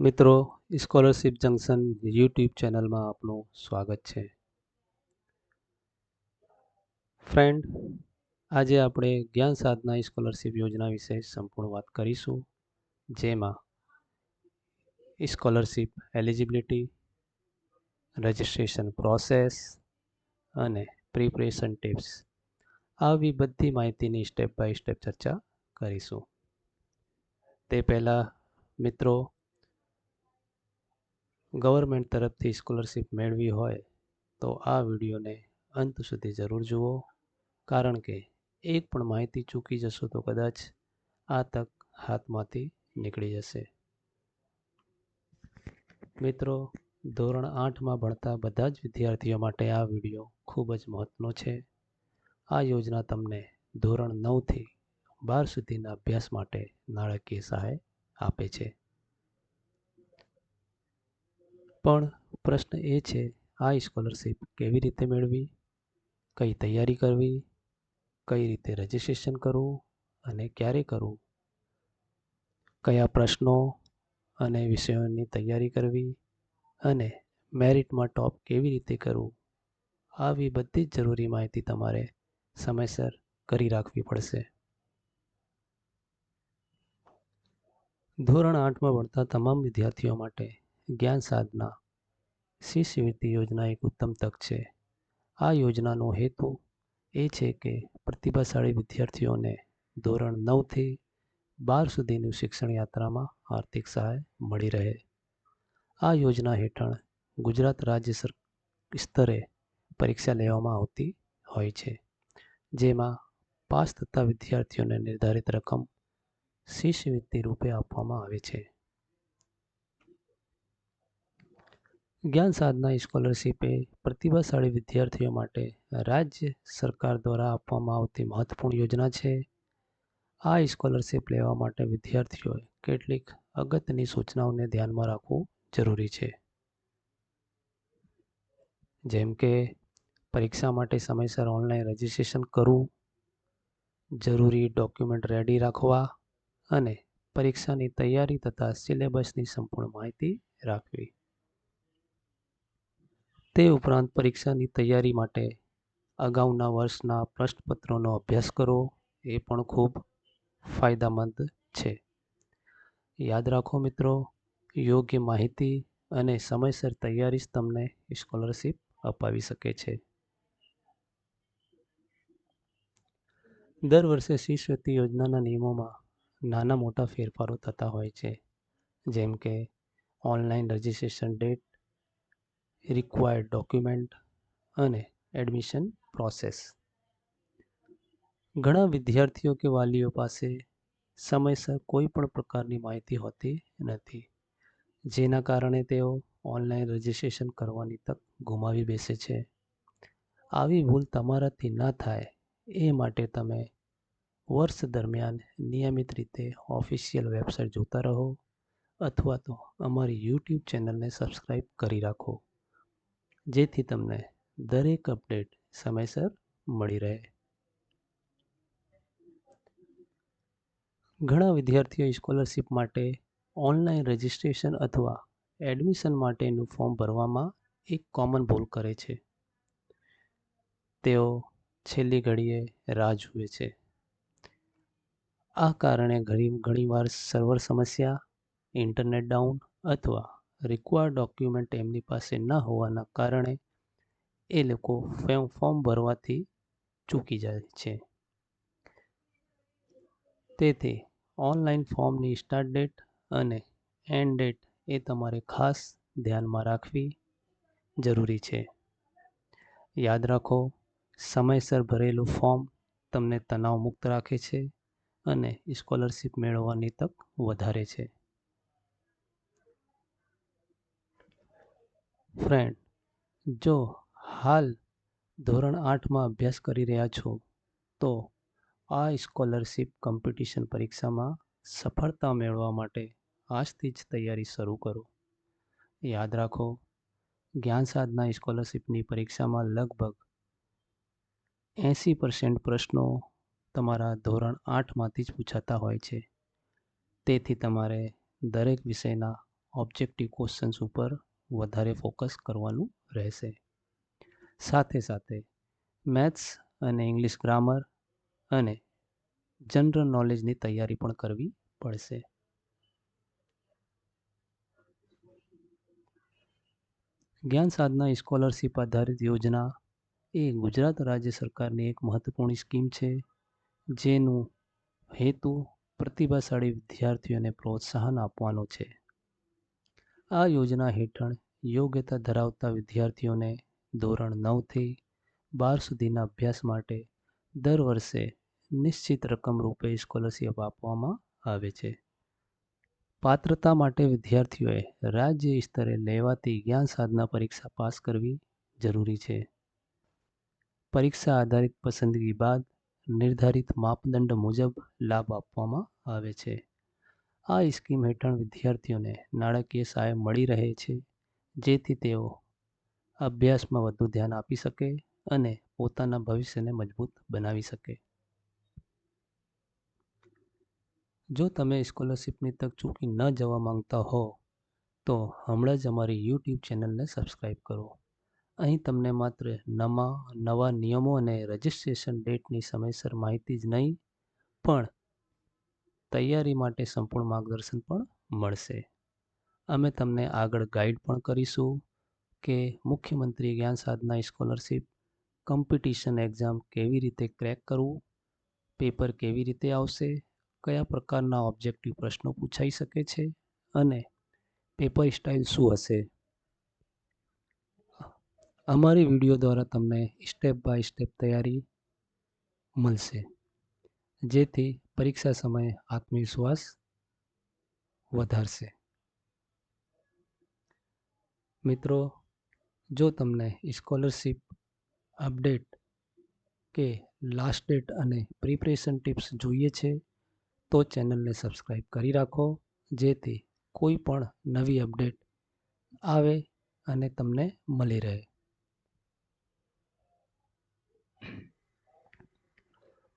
મિત્રો scholarship junction YouTube ચેનલમાં આપનું સ્વાગત છે. ફ્રેન્ડ આજે આપણે જ્ઞાન સાધના સ્કોલરશિપ યોજના વિશે સંપૂર્ણ વાત કરીશું, જેમાં સ્કોલરશિપ એલિજિબિલિટી રજિસ્ટ્રેશન પ્રોસેસ અને પ્રિપરેશન ટિપ્સ આવી બધી માહિતીની સ્ટેપ બાય સ્ટેપ ચર્ચા કરીશું. તે પહેલાં, મિત્રો ગવર્મેન્ટ તરફથી સ્કોલરશીપ મેળવી હોય તો આ વિડીયોને અંત સુધી જરૂર જુઓ. કારણ કે એક પણ માહિતી ચૂકી જશો તો કદાચ આ તક હાથમાંથી નીકળી જશે. મિત્રો, ધોરણ આઠમાં ભણતા બધા જ વિદ્યાર્થીઓ માટે આ વીડિયો ખૂબ જ મહત્વનો છે. આ યોજના તમને ધોરણ નવથી બાર સુધીના અભ્યાસ માટે નાણાકીય સહાય આપે છે. પણ પ્રશ્ન એ છે, આ સ્કોલરશિપ કેવી રીતે મેળવી કઈ તૈયારી કરવી? કઈ રીતે રજિસ્ટ્રેશન કરવું? અને ક્યારે કરવું? કયા પ્રશ્નો અને વિષયોની તૈયારી કરવી? અને મેરિટમાં ટોપ કેવી રીતે કરવું? આવી બધી જ જરૂરી માહિતી તમારે સમયસર કરી રાખવી પડશે. ધોરણ આઠમાં ભણતા તમામ વિદ્યાર્થીઓ માટે જ્ઞાન સાધના. શિષ્યવૃત્તિ યોજના એક ઉત્તમ તક છે. આ યોજનાનો હેતુ એ છે કે પ્રતિભાશાળી વિદ્યાર્થીઓને ધોરણ નવથી બાર સુધીનું શિક્ષણ યાત્રામાં આર્થિક સહાય મળી રહે. આ યોજના હેઠળ ગુજરાત રાજ્ય સ્તરે પરીક્ષા લેવામાં આવતી હોય છે, જેમાં પાસ થતા વિદ્યાર્થીઓને નિર્ધારિત રકમ શિષ્યવૃત્તિ રૂપે આપવામાં આવે છે. જ્ઞાન સાધના સ્કોલરશીપ એ પ્રતિભાશાળી વિદ્યાર્થીઓ માટે રાજ્ય સરકાર દ્વારા આપવામાં આવતી મહત્વપૂર્ણ યોજના છે. આ સ્કોલરશીપ લેવા માટે વિદ્યાર્થીઓએ કેટલીક અગત્યની સૂચનાઓને ધ્યાનમાં રાખવું જરૂરી છે. જેમ કે, પરીક્ષા માટે સમયસર ઓનલાઈન રજિસ્ટ્રેશન કરવું, જરૂરી ડોક્યુમેન્ટ રેડી રાખવા અને પરીક્ષાની તૈયારી તથા સિલેબસની સંપૂર્ણ માહિતી રાખવી. તે ઉપરાંત પરીક્ષાની તૈયારી માટે અગાઉના વર્ષના પ્રશ્નપત્રોનો અભ્યાસ કરવો એ પણ ખૂબ ફાયદામંદ છે. યાદ રાખો મિત્રો, યોગ્ય માહિતી અને સમયસર તૈયારી જ તમને સ્કોલરશિપ અપાવી શકે છે. દર વર્ષે શિષ્યવૃત્તિ યોજનાના નિયમોમાં નાના મોટા ફેરફારો થતા હોય છે. જેમ કે online registration date required document અને એડમિશન પ્રોસેસ ઘણા વિદ્યાર્થીઓ કે વાલીઓ પાસે સમયસર કોઈ પણ પ્રકારની માહિતી હોતી નથી, જેના કારણે તેઓ ઓનલાઈન રજિસ્ટ્રેશન કરવાની તક ગુમાવી બેસે છે. આવી ભૂલ તમારાથી ના થાય એ માટે તમે વર્ષ દરમિયાન નિયમિત રીતે ઓફિશિયલ વેબસાઇટ જોતા રહો અથવા તો અમારી યુટ્યુબ ચેનલને સબસ્ક્રાઈબ કરી રાખો. જેથી તમને દરેક અપડેટ સમયસર મળી રહે. ઘણા વિદ્યાર્થીઓ સ્કોલરશિપ માટે ઓનલાઈન રજિસ્ટ્રેશન અથવા એડમિશન માટેનું ફોર્મ ભરવામાં એક કોમન ભૂલ કરે છે. તેઓ છેલ્લી ઘડીએ રાહ જુએ છે. આ કારણે ઘણી, ઘણીવાર સર્વર સમસ્યા, ઇન્ટરનેટ ડાઉન અથવા રિક્વાયર્ડ ડોક્યુમેન્ટ એમની પાસે ન હોવાના કારણે એ લોકો ફોર્મ ભરવાથી ચૂકી જાય છે. તેથી ઓનલાઈન ફોર્મની સ્ટાર્ટ ડેટ અને એન્ડ ડેટ એ તમારે ખાસ ધ્યાનમાં રાખવી જરૂરી છે. યાદ રાખો, સમયસર ભરેલું ફોર્મ તમને તણાવ મુક્ત રાખે છે અને સ્કોલરશિપ મેળવવાની તક વધારે છે. ફ્રેન્ડ, જો હાલ ધોરણ આઠમાં અભ્યાસ કરી રહ્યા છો, તો આ સ્કોલરશિપ કોમ્પિટિશન પરીક્ષામાં સફળતા મેળવવા માટે આજથી જ તૈયારી શરૂ કરો. યાદ રાખો, જ્ઞાન સાધના સ્કોલરશિપની પરીક્ષામાં લગભગ એંસી પરસેન્ટ પ્રશ્નો તમારા ધોરણ આઠમાંથી જ પૂછાતા હોય છે. તેથી તમારે દરેક વિષયના ઓબ્જેક્ટિવ ક્વેશ્ચન્સ ઉપર વધારે ફોકસ કરવાનું રહેશે. સાથે સાથે મેથ્સ અને ઇંગ્લિશ ગ્રામર અને જનરલ નોલેજની તૈયારી પણ કરવી પડશે. જ્ઞાન સાધના સ્કોલરશિપ આધારિત યોજના એ ગુજરાત રાજ્ય સરકારની એક મહત્વપૂર્ણ સ્કીમ છે, જેનું હેતુ પ્રતિભાશાળી વિદ્યાર્થીઓને પ્રોત્સાહન આપવાનો છે. આ યોજના હેઠળ યોગ્યતા ધરાવતા વિદ્યાર્થીઓને ધોરણ નવથી બાર સુધીના અભ્યાસ માટે દર વર્ષે નિશ્ચિત રકમ રૂપે સ્કોલરશિપ આપવામાં આવે છે. પાત્રતા માટે વિદ્યાર્થીઓએ રાજ્ય સ્તરે લેવાતી જ્ઞાન સાધના પરીક્ષા પાસ કરવી જરૂરી છે. પરીક્ષા આધારિત પસંદગી બાદ નિર્ધારિત માપદંડ મુજબ લાભ આપવામાં આવે છે. આ સ્કીમ હેઠળ વિદ્યાર્થીઓને નાણાકીય સહાય મળી રહે છે, જેથી તેઓ અભ્યાસમાં વધુ ધ્યાન આપી શકે અને પોતાના ભવિષ્યને મજબૂત બનાવી શકે. જો તમે સ્કોલરશિપની તક ચૂકી ન જવા માંગતા હો, તો હમણાં જ અમારી યુટ્યુબ ચેનલને સબસ્ક્રાઈબ કરો. અહીં તમને માત્ર નવા નવા નિયમો અને રજિસ્ટ્રેશન ડેટની સમયસર માહિતી જ નહીં, પણ તૈયારી માટે સંપૂર્ણ માર્ગદર્શન પણ મળશે. અમે તમને આગળ ગાઈડ પણ કરીશું કે મુખ્યમંત્રી જ્ઞાન સાધના સ્કોલરશીપ, કોમ્પિટિશન એક્ઝામ કેવી રીતે ક્રેક કરવું, પેપર કેવી રીતે આવશે, કયા પ્રકારના ઓબ્જેક્ટિવ પ્રશ્નો પૂછાઈ શકે છે અને પેપર સ્ટાઇલ શું હશે. અમારી વીડિયો દ્વારા તમને સ્ટેપ બાય સ્ટેપ તૈયારી મળશે. જેથી પરીક્ષા સમયે આત્મવિશ્વાસ વધારશે. મિત્રો, જો તમને સ્કોલરશિપ અપડેટ કે લાસ્ટ ડેટ અને પ્રિપરેશન ટિપ્સ જોઈએ છે, તો ચેનલને સબસ્ક્રાઈબ કરી રાખો, જેથી કોઈ પણ નવી અપડેટ આવે અને તમને મળી રહે.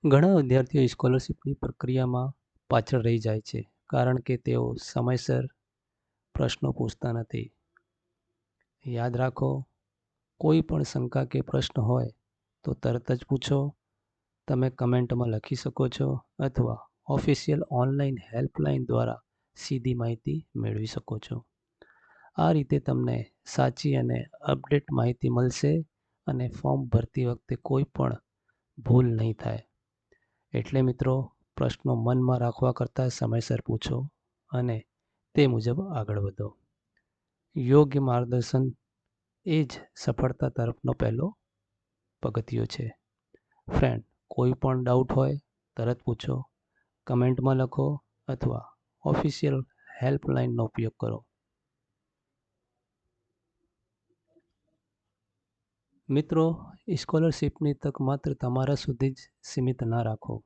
ઘણા વિદ્યાર્થીઓ સ્કોલરશિપની પ્રક્રિયામાં પાછળ રહી જાય છે કારણ કે તેઓ સમયસર પ્રશ્નો પૂછતા નથી. યાદ રાખો, કોઈ પણ શંકા કે પ્રશ્ન હોય તો તરત જ પૂછો, તમે કમેન્ટમાં લખી શકો છો અથવા ઓફિશિયલ ઓનલાઈન હેલ્પલાઇન દ્વારા સીધી માહિતી મેળવી શકો છો. આ રીતે તમને સાચી અને અપડેટ માહિતી મળશે અને ફોર્મ ભરતી વખતે કોઈ પણ ભૂલ નહીં થાય. એટલે મિત્રો, પ્રશ્નો મનમાં રાખવા કરતાં સમયસર પૂછો અને તે મુજબ આગળ વધો. યોગ્ય માર્ગદર્શન એ જ સફળતા તરફનો પહેલો પગથિયો છે. ફ્રેન્ડ, કોઈ પણ ડાઉટ હોય તરત પૂછો. કમેન્ટમાં લખો અથવા ઓફિશિયલ હેલ્પલાઇનનો ઉપયોગ કરો. મિત્રો સ્કોલરશિપની તક માત્ર તમારા સુધી જ સીમિત ના રાખો.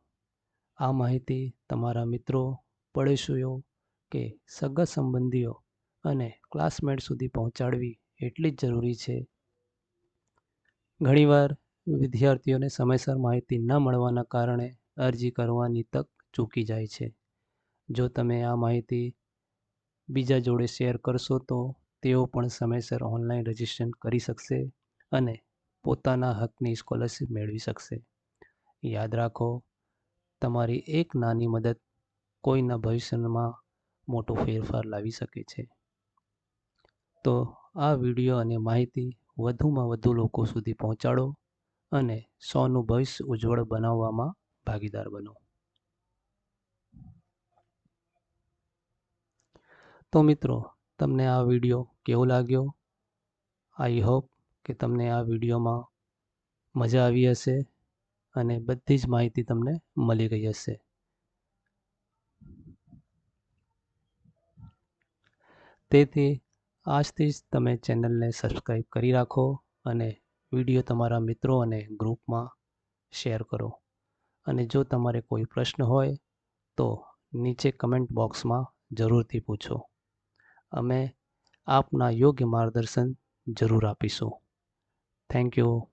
આ માહિતી તમારા મિત્રો, પડોશીઓ કે સગા સંબંધીઓ અને ક્લાસમેટ સુધી પહોંચાડવી એટલી જ જરૂરી છે. ઘણીવાર વિદ્યાર્થીઓને સમયસર માહિતી ન મળવાના કારણે અરજી કરવાની તક ચૂકી જાય છે. જો તમે આ માહિતી બીજા જોડે શેર કરશો તો તેઓ પણ સમયસર ઓનલાઈન રજિસ્ટ્રેશન કરી શકશે અને પોતાના હકની સ્કોલરશીપ મેળવી શકશે. યાદ રાખો, તમારી એક નાની મદદ કોઈના ભવિષ્યમાં મોટો ફેરફાર લાવી શકે છે. તો આ વીડિયો અને માહિતી વધુમાં વધુ લોકો સુધી પહોંચાડો અને સૌનું ભવિષ્ય ઉજ્જવળ બનાવવામાં ભાગીદાર બનો. તો મિત્રો, તમને આ વીડિયો કેવો લાગ્યો? આઈ હોપ કે તમને આ વિડીયોમાં મજા આવી હશે અને બધી જ માહિતી તમને મળી ગઈ હશે. તેથી આજથી જ તમે ચેનલને સબસ્ક્રાઈબ કરી રાખો અને વીડિયો તમારા મિત્રો અને ગ્રુપમાં શેર કરો. અને જો તમારે કોઈ પ્રશ્ન હોય તો નીચે કમેન્ટ બોક્સમાં જરૂરથી પૂછો. અમે આપના યોગ્ય માર્ગદર્શન જરૂર આપીશું. Thank you.